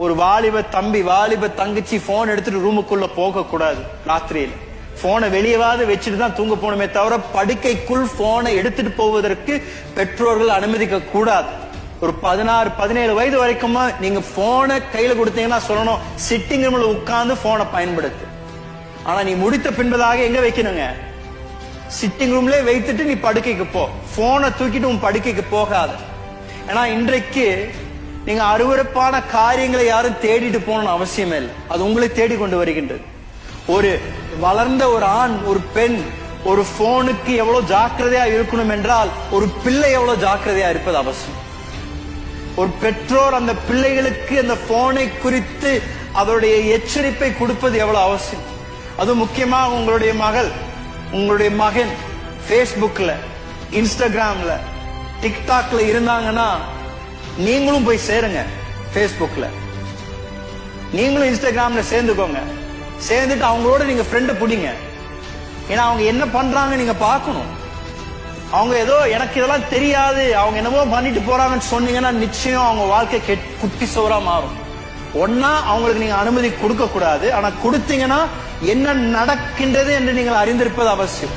ஒரு வாலிப தம்பி வாலிப தங்கச்சி போன் எடுத்துட்டு ரூமுக்குள்ள போக கூடாது ராத்திரியில. போனை வெளியவாது வச்சுட்டு தான் தூங்க போகணுமே தவிர படுக்கைக்குள் போனை எடுத்துட்டு போவதற்கு பெற்றோர்கள் அனுமதிக்க கூடாது. ஒரு பதினாறு பதினேழு வயது வரைக்குமா நீங்க போனை கையில கொடுத்தீங்கன்னா சொல்லணும் சிட்டிங் ரூம்ல உட்கார்ந்து போனை பயன்படுத்து. ஆனா நீ முடித்த பின்பதாக எங்க வைக்கணுங்க? சிட்டிங் ரூம்ல வைத்துட்டு நீ படுக்கைக்கு போ. போனை தூக்கிட்டு உன் படுக்கைக்கு போகாத. ஏன்னா இன்றைக்கு நீங்க அருவருப்பான காரியங்களை யாரும் தேடிட்டு போகணும்னு அவசியமே இல்லை. அது உங்களை தேடி கொண்டு வருகின்றது. ஒரு வளர்ந்த ஒரு ஆண் ஒரு பெண் ஒரு போனுக்கு எவ்வளவு ஜாக்கிரதையா இருக்கணும் என்றால் ஒரு பிள்ளை எவ்வளவு ஜாக்கிரதையா இருப்பது அவசியம். ஒரு பெற்றோர் அந்த பிள்ளைகளுக்கு அந்த போனை குறித்து அதோடைய எச்சரிப்பை கொடுப்பது எவ்வளவு அவசியம். அது முக்கியமா உங்களுடைய மகள் உங்களுடைய மகன் Facebookல இன்ஸ்டாகிராம்ல டிக்டாக்ல இருந்தாங்கன்னா நீங்களும் போய் சேருங்க ஃபேஸ்புக்கில் நீங்களும் இன்ஸ்டாகிராம்ல சேர்ந்துக்கோங்க. சேர்ந்துட்டு அவங்களோட நீங்க ஃப்ரெண்டை பிடிங்க. ஏன்னா அவங்க என்ன பண்றாங்க நீங்க பார்க்கணும். அவங்க ஏதோ எனக்கு இதெல்லாம் தெரியாது. அவங்க என்னமோ பண்ணிட்டு போறாங்கன்னு சொன்னீங்கன்னா நிச்சயம் அவங்க வாழ்க்கை கெட் குட்டி சோறா மாறும். ஒன்னா அவங்களுக்கு நீங்க அனுமதி கொடுக்க கூடாது ஆனா கொடுத்தீங்கன்னா என்ன நடக்கின்றது என்று நீங்கள் அறிந்திருப்பது அவசியம்.